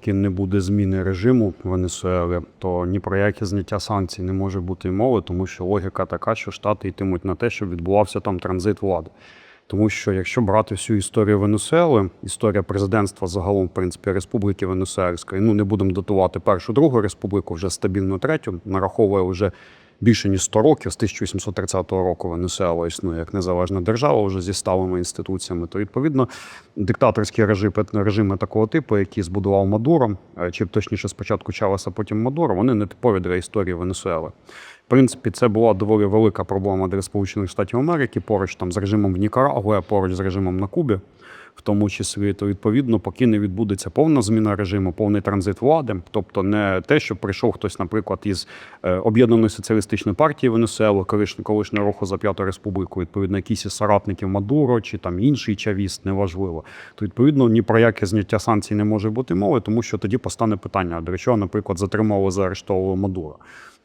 поки не буде зміни режиму Венесуели, то ні про яке зняття санкцій не може бути й мови, тому що логіка така, що штати йтимуть на те, щоб відбувався там транзит влади. Тому що якщо брати всю історію Венесуели, історія президентства загалом, в принципі, Республіки Венесуельської, ну не будемо датувати першу другу республіку, вже стабільно третю, нараховує вже більше ніж 100 років, з 1830 року Венесуела існує як незалежна держава вже зі сталими інституціями. То відповідно диктаторські режими, режими такого типу, які збудував Мадуро, е, чи точніше спочатку Чавес, а потім Мадуро, вони не типові для історії Венесуели. В принципі, це була доволі велика проблема для Сполучених Штатів Америки поруч там з режимом в Нікарагуа, поруч з режимом на Кубі, в тому числі, то відповідно, поки не відбудеться повна зміна режиму, повний транзит влади, тобто не те, що прийшов хтось, наприклад, із е, об'єднаної соціалістичної партії Венесуели, колишнього колишнього руху за п'яту республіку, відповідно, якісь із соратників Мадуро чи там інший чавіст, неважливо. То відповідно ні про яке зняття санкцій не може бути мови, тому що тоді постане питання: для чого, наприклад, затримали заарештовували Мадуро.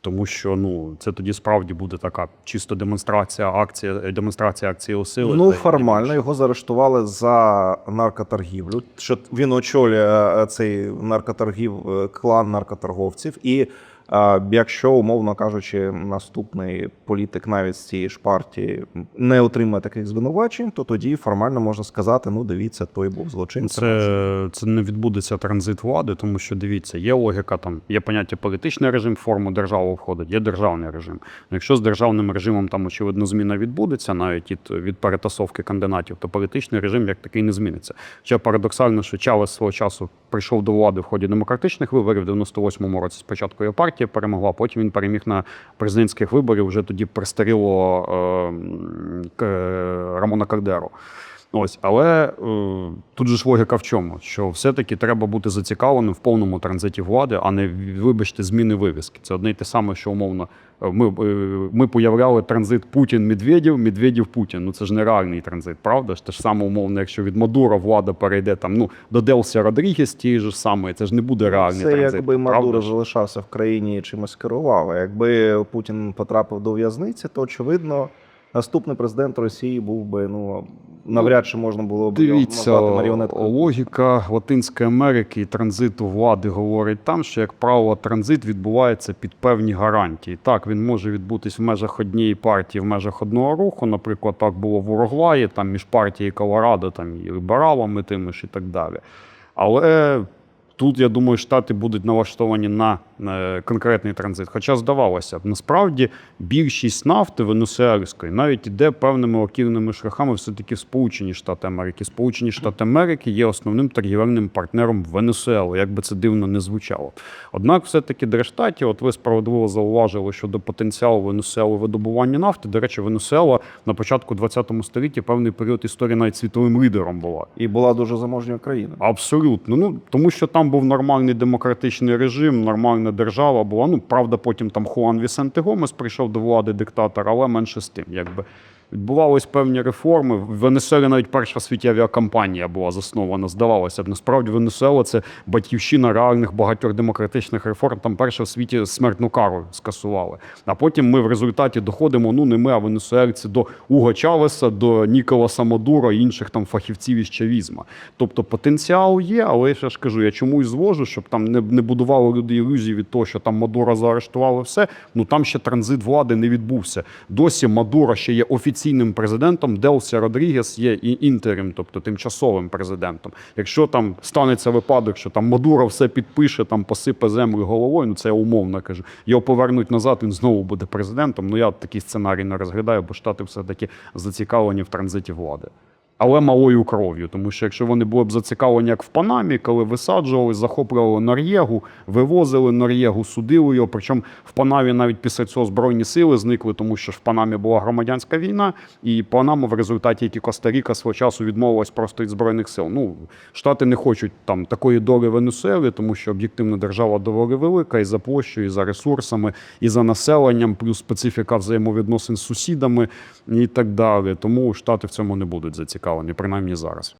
Тому що ну це тоді справді буде така чисто демонстрація акція, демонстрація акції осили. Ну, формально його заарештували за наркоторгівлю. Що він очолює е, цей наркоторгів, е, клан наркоторговців. І е, якщо, умовно кажучи, наступний політик навіть з цієї ж партії не отримає таких звинувачень, то тоді формально можна сказати: ну дивіться, той був злочинцем. Це, це не відбудеться транзит влади, тому що дивіться, є логіка там, є поняття політичний режим, форму держави входить, є державний режим. Якщо з державним режимом там очевидно зміна відбудеться, навіть від, від перетасовки кандидатів, то політичний режим як такий не зміниться. Хоча парадоксально, що Чавес свого часу прийшов до влади в ході демократичних виборів в 98-му році. Спочатку його партія перемогла, потім він переміг на президентських виборів вже тоді пристаріло е, к- Рамона Кардеро. Ось, але е, тут же ж логіка в чому? Що все-таки треба бути зацікавленим в повному транзиті влади, а не вибачте зміни вивіски. Це одне й те саме, що умовно е, ми, е, ми появляли транзит Путін-Медведєв, Медведєв-Путін. Ну це ж нереальний транзит, правда? ж? Те ж саме умовно, якщо від Мадура влада перейде там ну до Делсі Родрігес, тієї ж самої, це ж не буде реальний Це транзит. якби правда Мадуро залишався в країні і чимось керував. Якби Путін потрапив до в'язниці, то очевидно. Наступний президент Росії був би ну навряд чи можна було б Дивіться, назвати маріонеткою. логіка Латинської Америки і транзиту влади говорить там, що, як правило, транзит відбувається під певні гарантії. Так, він може відбутись в межах однієї партії, в межах одного руху. Наприклад, так було в Уругваї, там між партією Колорадо, там і лібералами тими ж і так далі. Але тут, я думаю, штати будуть налаштовані на конкретний транзит. Хоча здавалося б, насправді більшість нафти венесуельської навіть іде певними окільними шляхами все-таки в Сполучені Штати Америки. Сполучені Штати Америки є основним торгівельним партнером Венесуели, як би це дивно не звучало. Однак, все-таки Дрештаті, от ви справедливо зауважили щодо потенціалу Венесуели видобування нафти. До речі, Венесуела на початку ХХ століття певний період історії навіть світовим лідером була. І була дуже заможньою країною. Абсолютно. Ну тому що там був нормальний демократичний режим, нормальна держава була. Ну правда, потім там Хуан Вісенте Гомес прийшов до влади диктатор, але менше з тим, якби. Відбувались певні реформи. В Венесуелі навіть перша в світі авіакомпанія була заснована. Здавалося б, насправді Венесуела це батьківщина реальних багатьох демократичних реформ. Там перша в світі смертну кару скасували. А потім ми в результаті доходимо. Ну не ми, а венесуельці до Уго Чавеса, до Ніколаса Мадуро і інших там фахівців із чавізма. Тобто потенціал є, але я ж кажу, я чомусь звожу, щоб там не, не будували люди ілюзії від того, що там Мадура заарештували все. Ну там ще транзит влади не відбувся. Досі Мадуро ще є офіційним президентом. Делсі Родрігес є і інтерим, тобто тимчасовим президентом. Якщо там станеться випадок, що там Мадуро все підпише, там посипе землю головою, ну це я умовно кажу. Його повернуть назад, він знову буде президентом. Ну я такий сценарій не розглядаю, бо штати все таки зацікавлені в транзиті влади. Але малою кров'ю, тому що якщо вони були б зацікавлені, як в Панамі, коли висаджували, захоплювали Нор'єгу, вивозили Нор'єгу, судили його. Причому в Панамі навіть після цього збройні сили зникли, тому що в Панамі була громадянська війна, і Панама в результаті, як і Коста-Ріка свого часу відмовилась просто від збройних сил. Ну штати не хочуть там такої долі Венесуели, тому що об'єктивно держава доволі велика і за площею, і за ресурсами, і за населенням, плюс специфіка взаємовідносин з сусідами і так далі. Тому штати в цьому не будуть зацікавлені, принаймні зараз.